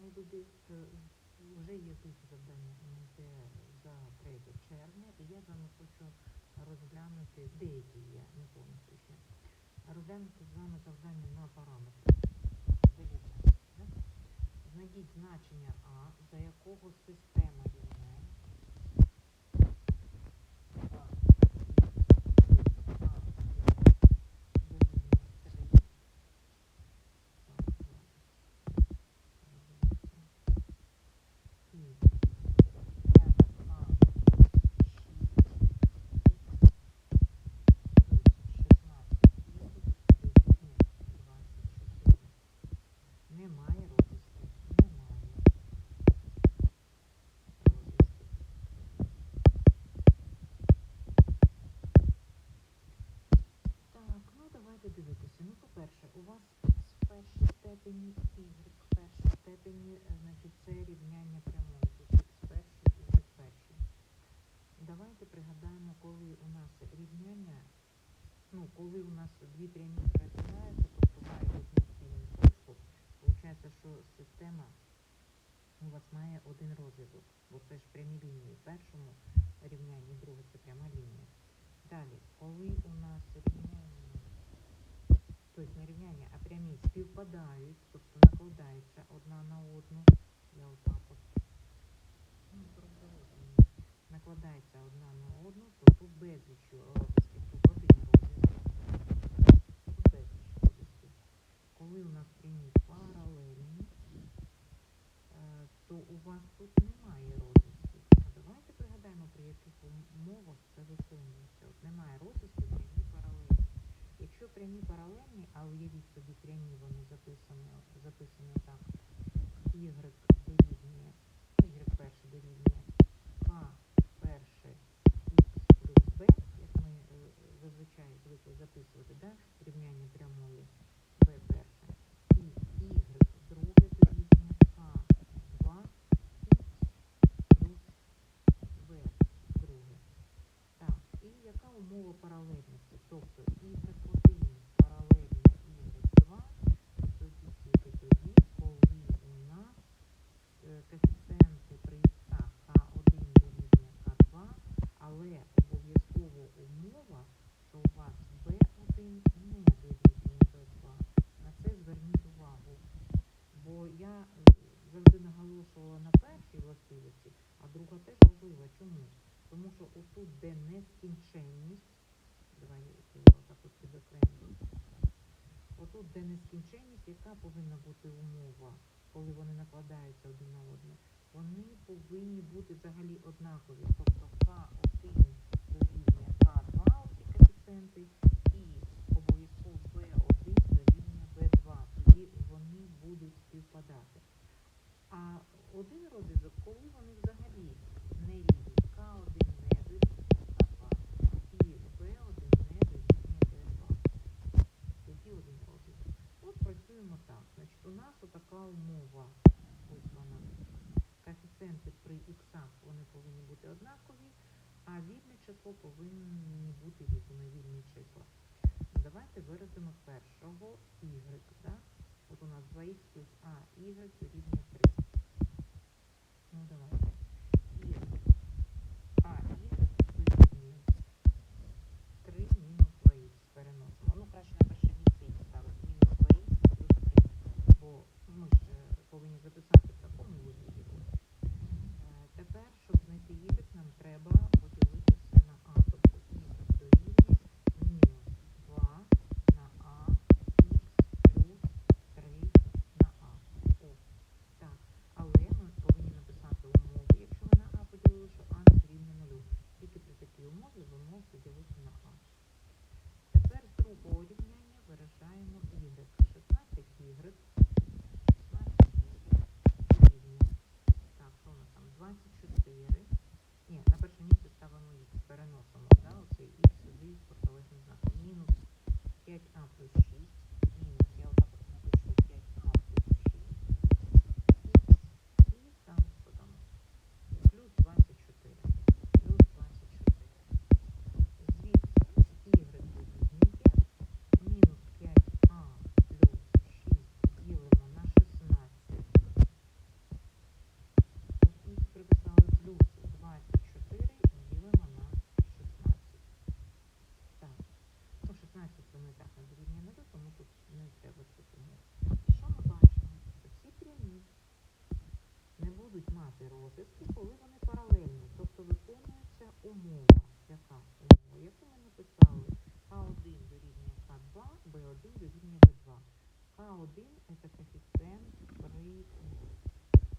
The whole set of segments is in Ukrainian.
методи е, вже є тут завдання НМТ за 3 червня, і я з вами хочу розглянути, деякі є, не повністю ще, розглянути з вами завдання на параметри. Знайдіть значення А, за якого система рівнянь А, А, дорівнює 3. Немає розв'язку. Немає. Розв'язку. Так, ну давайте дивитися. Ну, по-перше, у вас х в першій степені, y в першій степені, е, значить, це рівняння прямої. Х перший, y перший. Давайте пригадаємо, коли у нас рівняння, ну, коли у нас дві прямі перетинаються, тобто мають одну спільну точку, виходить, що система у вас має один розв'язок, бо це ж прямі лінії. В першому рівнянні, друге це пряма лінія. Далі, коли у нас рівняння, не рівняння, а прямі співпадають, тобто накладаються одна на одну, я отак от, ну, накладається одна на одну, то тут безліч один тут безліч. Коли у нас прямі паралельні, е, то у вас тут немає розв'язків. А давайте пригадаємо, при яких умовах це виконується. От немає розв'язків, прямі паралельні. Якщо прямі паралельні, а уявіть собі прямі, вони записані, записані так, y дорівнює, y перше дорівнює k перше x плюс b, як ми е, зазвичай звикли записувати, да? рівняння прямої b перше, і y друге дорівнює k 2 плюс b друге. Так, і яка умова паралельності? Тобто Отут, де нескінченність, давай я так от. Отут, де нескінченність, яка повинна бути умова, коли вони накладаються один на одне, вони повинні бути взагалі однакові. Тобто К1 дорівнює К2, оці коефіцієнти, і обов'язково Б1 дорівнює Б2. Тоді вони будуть співпадати. А один розв'язок, коли вони взагалі не рівні, К1 не дорівнює К2 і Б1 не дорівнює Б2. Тоді один розв'язок. От працюємо так. Значить, у нас отака умова. Ось вона. Коефіцієнти при х вони повинні бути однакові, а вільне число повинні бути різними вільні числа. Давайте виразимо першого y. От у нас 2х плюс а y дорівнює B1 это коэффициент при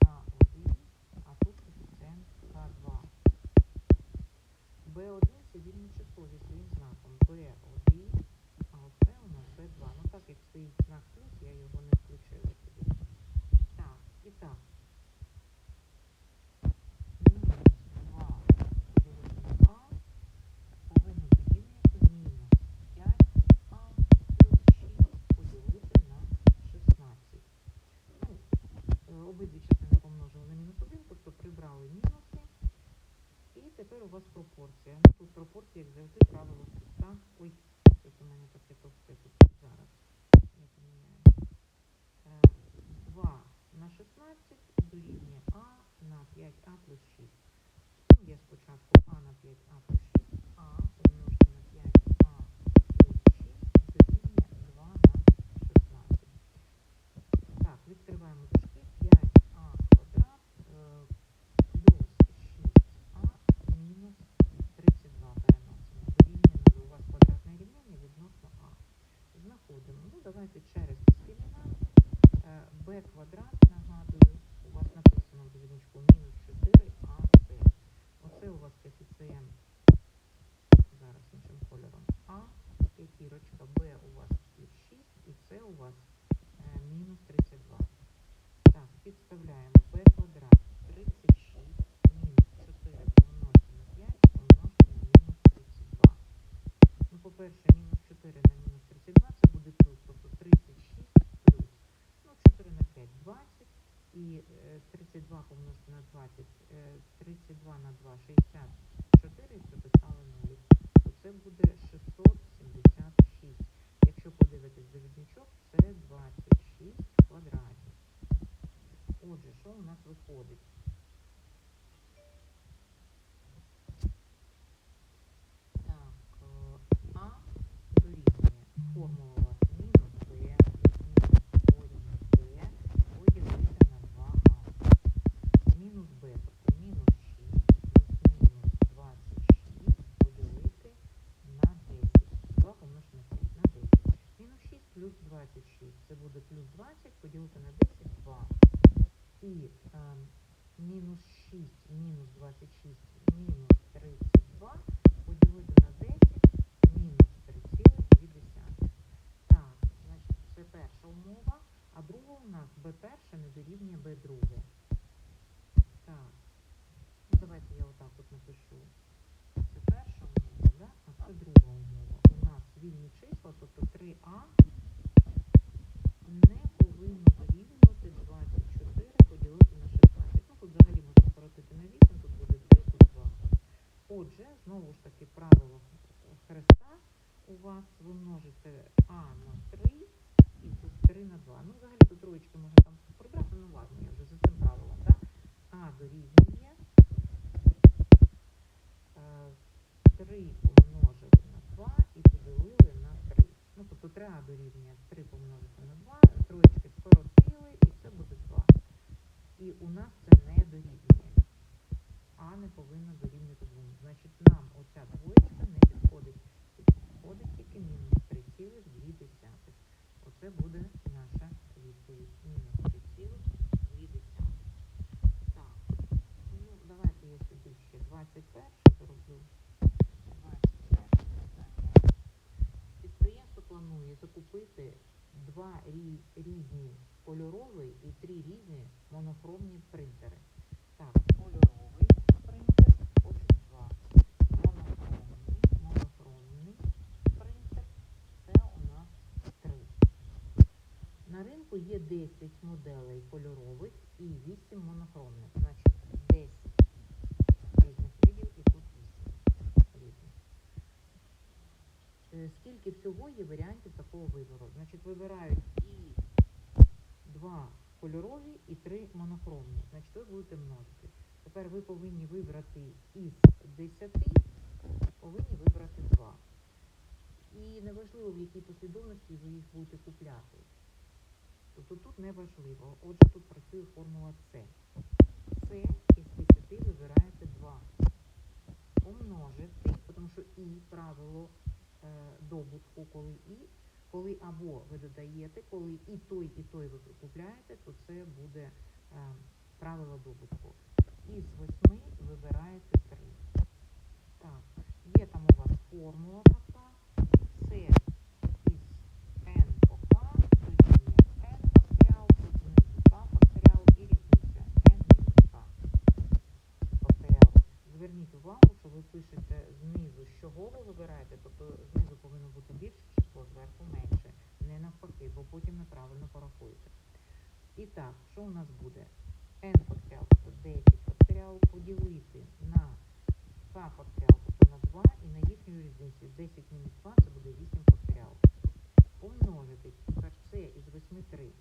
К1, а тут коэффициент К2. B1 це вільне число зі своїм знаком. B1, а оце у нас B2. Ну так як стоїть знак плюс, я його не у вас пропорція. Ну, тут пропорція, як завжди, правило Христа. Ой, щось у мене таке товсте тут зараз. Я поміняю. Е, 2 на 16 дорівнює А на 5а плюс 6. Ну, я спочатку А на 5а плюс 6, А помножити на 5а плюс 6 дорівнює 2 на 16. Так, відкриваємо дужки. 5а квадрат е, плюс 6а мінус 32 переносимо. Дорівнює на у вас квадратне рівняння відносно А. Знаходимо. Ну, давайте через дискримінант. Е, b квадрат, нагадую, у вас написано в довідничку мінус 4ac. Оце у вас коефіцієнт, зараз іншим кольором, А, п'ятірочка, Б у вас плюс 6, і С у вас е, мінус 32. Так, підставляємо і е, 32 помножити на 20, е, 32 на 2 64 і приписали нулі. То це буде 676. Якщо подивитись довідничок, це 26 квадратів. Отже, що у нас виходить? Так, е, А дорівнює формула у вас мінус Б, мінус корінь Б, поділити на 2А. Мінус Б, тобто мінус 6 плюс мінус 26 поділити на 10. 2 помножити на 5 на 10. Мінус 6 плюс 26. Це буде плюс 20 поділити на 10 2. І е, мінус 6 мінус 26 мінус 32 поділити на 10 мінус 3,2. Так, значить, це перша умова, а друга у нас b перше не дорівнює b друге. Так, давайте я отак от напишу. Це перша умова, да? а це друга умова. У нас вільні числа, тобто 3а не повинно дорівнювати 24 поділити на 16. Ну, тут взагалі можна скоротити на 8, тут буде 3, тут 2. Отже, знову ж таки, правило хреста у вас ви множите А на 3 і тут 3 на 2. Ну, взагалі тут троєчки можна там прибрати, ну ладно, я вже за цим правилом, так? А дорівнює е, 3 помножили на 2 і поділили на 3. Ну, тобто 3а дорівнює 3 помножити на 2, троєчки скоротили, і це буде 2. І у нас це не дорівнює. А не повинно дорівнювати 2. Значить, нам оця двоєчка не підходить. Підходить тільки мінус 3,2. Оце буде наша відповідь. Мінус 3,2. Так, ну давайте я сюди ще 21 зроблю. 21 питання. Підприємство закупити два рі- різні кольорові і три різні монохромні принтери. Так, кольоровий принтер, хочуть два. Монохромний, монохромний принтер це у нас три. На ринку є 10 моделей кольорових і 8 монохромних. Значить 10 різних видів і тут 8 різних. Е, Скільки всього є варіантів такого вибору? Значить, вибирають і два кольорові, і три монохромні. Значить, ви будете множити. Тепер ви повинні вибрати із 10, повинні вибрати 2. І неважливо, в якій послідовності ви їх будете купляти. Тобто тут не важливо. Отже, тут працює формула С. С із 10 вибираєте 2. Помножити, тому що і правило добутку, коли і коли або ви додаєте, коли і той, і той ви прикупляєте, то це буде е, правило добутку. Із восьми вибираєте три. Так, є там у вас формула ви пишете знизу, з чого ви вибираєте, тобто знизу повинно бути більше число, зверху менше, не навпаки, бо потім неправильно порахуєте. І так, що у нас буде? n факторіал, тобто 10 факторіал поділити на k факторіал, тобто на 2, і на їхню різницю 10 мінус 2 це буде 8 факторіал. Помножити, це із 8 3.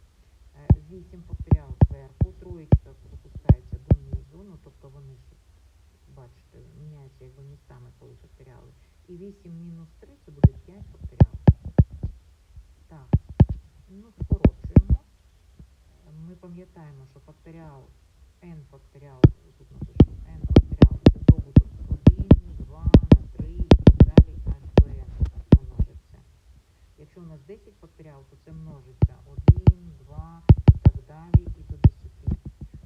8 факторіал зверху, троєчка опускається донизу, ну тобто вони бачите, міняються якби містами, коли факторіали. І 8 мінус 3 це буде 5 факторіал. Так, ну скорочуємо. Ми пам'ятаємо, що факторіал n факторіал, тут напишемо n факторіал, це добуток 1, 2, на 3 і так далі, аж до n множиться. Якщо у нас 10 факторіал, то це множиться 1, 2 і так далі і до 10.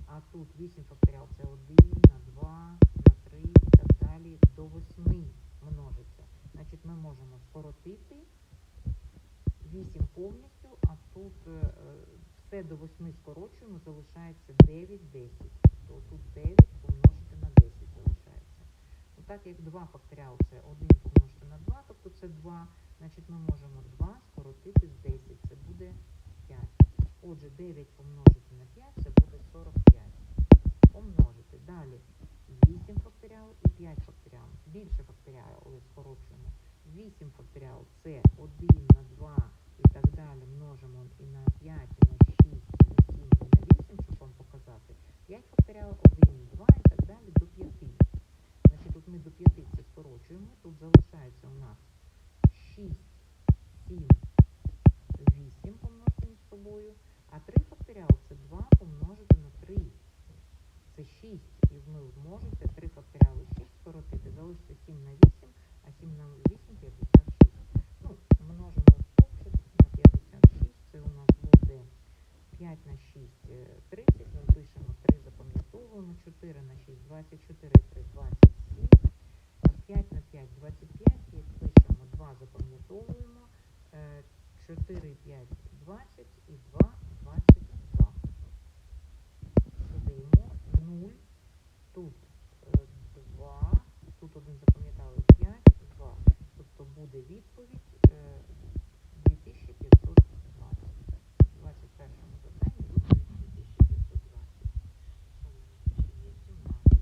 А тут 8 факторіал це 1, на 2, на 3 і так далі до 8 множиться. Значить, ми можемо скоротити 8 повністю, а тут е, все до 8 скорочуємо, залишається 9, 10. То тут 9 помножити на 10 залишається. Ну, так як 2 факторіал це 1 помножити на 2, тобто це 2, значить ми можемо 2 скоротити з 10, це буде 5. Отже, 9 помножити на 5, це буде 45. Помножити. Далі 8 факторіал і 5 факторіал. Більше факторіали скорочуємо. 8 факторіал це 1 на 2 і так далі множимо і на 5, і на 6, і на 7, і на 8, щоб вам показати. 5 факторіал, 1, 2 і так далі до 5. Значить, тут ми до 5 це скорочуємо. Тут залишається у нас 6, 7, 8 помножити між собою. А 3 факторіал це 2 помножити на 3. Це 6. І ми можете 3 факторіали 6 скоротити. Залишиться 7 на 8, а 7 на 8 56. Ну, множимо стовпчик на 56. Це у нас буде 5 на 6 е, 30. Ми пишемо 3, запам'ятовуємо. 4 на 6 24, 3 27. 5 на 5 25. Як пишемо 2, запам'ятовуємо. Е, 4, 5, 20 і 2, 22. Додаємо 0. Тут е, 2, тут один запам'ятали 5, 2. Тобто буде відповідь е, 2520. В 21 заданні відповідь 2520. Що в мене ще є? 17.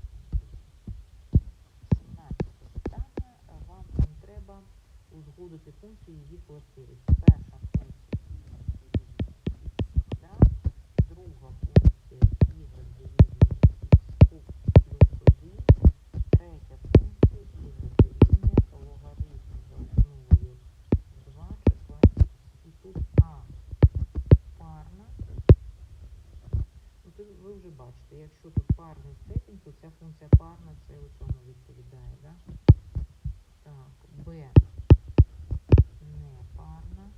17 питання. Е, Вам там треба узгодити функції їх властивості. Перша функція квадрат, друга функція y дорівнює плюс 1, третя функція дорівнює логарифм за основою 2 числа. І тут а парна. Ну, ви вже бачите, якщо тут парний степінь, то ця функція парна, це у цьому відповідає, да? Так, b не парна.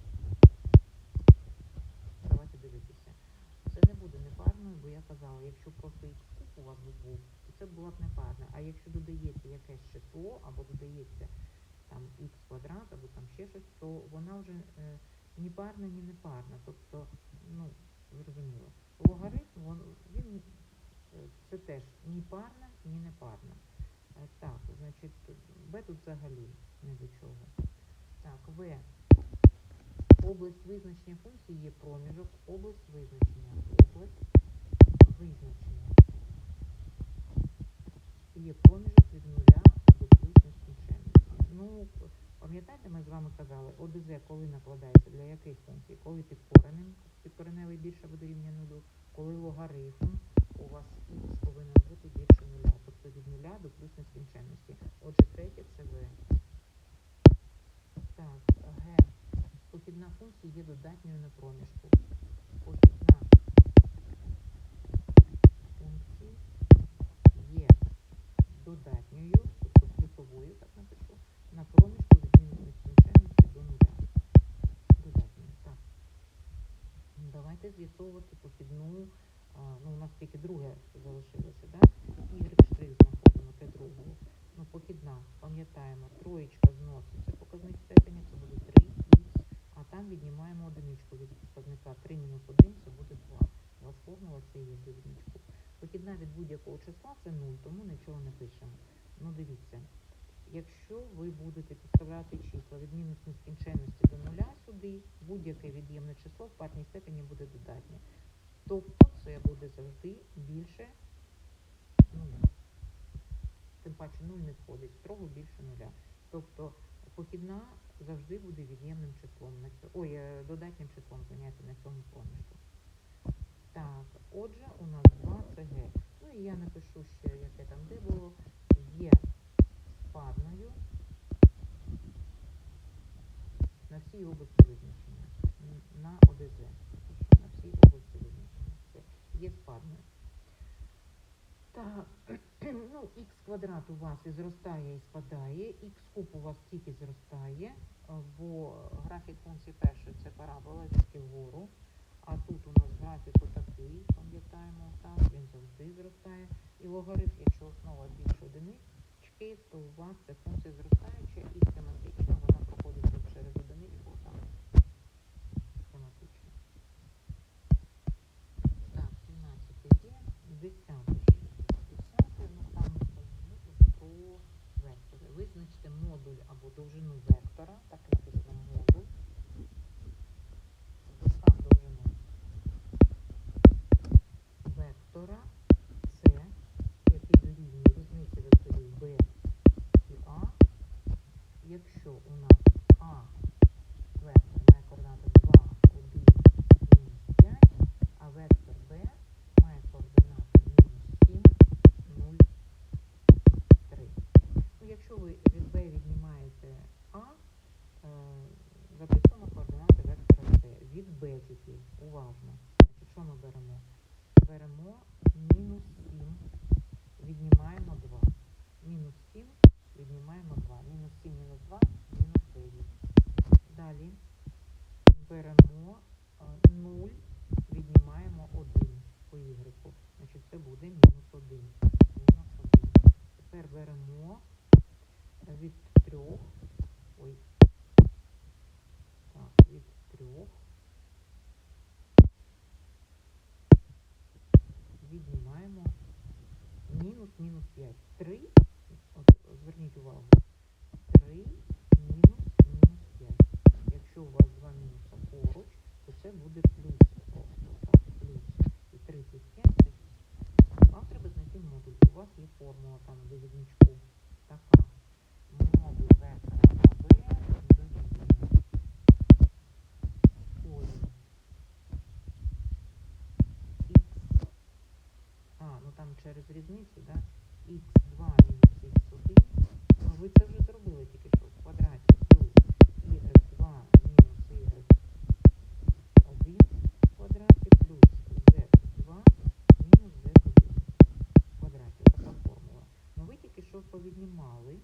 Давайте дивитися. Це не буде непарною, якщо просто х куб у вас би був, то це була б непарна. А якщо додається якесь число, або додається там х квадрат, або там ще щось, то вона вже е, ні парна, ні непарна. Тобто, ну, зрозуміло. Логарифм, він, він е, це теж ні парна, ні непарна. Е, Так, значить, b тут взагалі не до чого. Так, В. Область визначення функції є проміжок. Область визначення. Область пам'ятаєте, ми з вами казали, ОДЗ коли накладається для яких функцій? Коли під коренем, підкореневий більше або дорівнює нулю, коли логарифм у вас х повинен бути більше нуля, тобто від нуля до плюс нескінченності. Отже, третє це В. Так, Г. Похідна функція є додатньою на проміжку. Похідна функції є додатньою, тобто плюсовою, так напишу, на проміжку з'ясовувати похідну. а, Ну, у нас тільки друге залишилося, да? Y штрих знаходимо, те другого. Ну, похідна, пам'ятаємо, троєчка зноситься, показник степені, це буде 3х, а там віднімаємо одиничку від показника 3 мінус 1, це буде 2. У вас формула це є довідничку. Похідна від будь-якого числа це 0, тому нічого не пишемо. Ну, дивіться, якщо ви будете підставляти числа від мінус нескінченності до нуля сюди, будь-яке від'ємне число в парній степені буде додатнє. Тобто це буде завжди більше нуля. Тим паче 0 не входить, строго більше нуля. Тобто похідна завжди буде від'ємним числом на цьому, ой, е, додатнім числом звиняйте, на цьому проміжку. Так, отже, у нас 2 це. Ну і я напишу ще, яке там де було, є спадною на всій області визначення. На ОДЗ. На всій області визначення. Все. Є спадною. Так, ну, х квадрат у вас і зростає, і спадає, х куб у вас тільки зростає, е, бо графік функції першої це парабола, тільки вгору. А тут у нас графік отакий, пам'ятаємо, так, він завжди зростає. І логарифм, якщо основа більше одинички, то у вас ця функція зростаюча і схематична, вона проходить через одиничку, там схематично. Так, 17 є, 10 10, ну там ну, про вектори. Визначте модуль або довжину вектора, так Якщо у нас А вектор має координати 2, 1, мінус 5, а вектор Б має координати мінус 7, 0, 3. Ну, якщо ви від B віднімаєте А, е, записуємо координати вектора С. Від B тільки, уважно. Що ми беремо? Беремо мінус беремо від трьох, ой, так, від трьох, віднімаємо мінус мінус 5. 3, формула там довідничку. Така. Модуль вектора АБ дорівнює корінь х. А, ну там через різницю, да? х2 мінус х1. Ну, ви це вже зробили тільки що в квадраті повіднімали.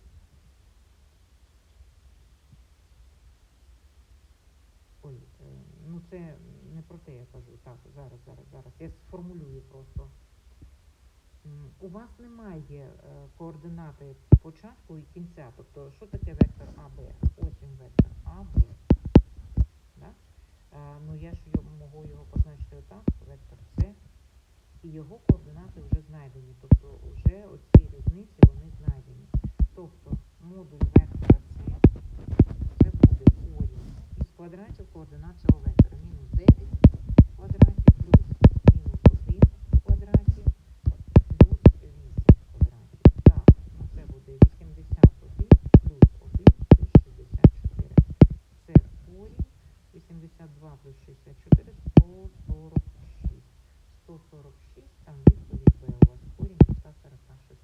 Ой, е, ну це не про те я кажу. Так, зараз, зараз, зараз. Я сформулюю просто. У вас немає е, координати початку і кінця. Тобто, що таке вектор АБ? Ось він вектор АБ. Да? Е, ну я ж можу його позначити отак, вектор С. І його координати вже знайдені. Тобто вже оці різниці вони знайдені. Тобто модуль вектора С це буде корінь із квадратів координат цього вектора. Мінус 9 в квадраті плюс мінус 1 в квадраті плюс 8 в квадраті. Так, ну це буде 81 плюс 1 плюс 64. Це корінь 82 плюс 64 146. 146, там відповідь у вас корінь із 146.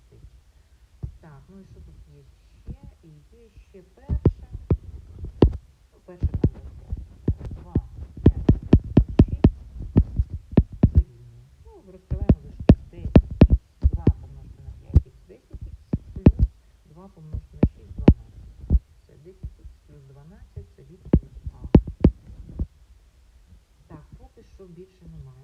Так, ну і що тут є ще? І є ще перше. Ну, перше там буде 2, 5, 6 дорівнює. Ну, розкриваємо дужки 10 х 2 помножити на 5 х 10 х плюс 2 помножити на 6 12. Це 10 х плюс 12 це відповідь А. Так, поки що більше немає.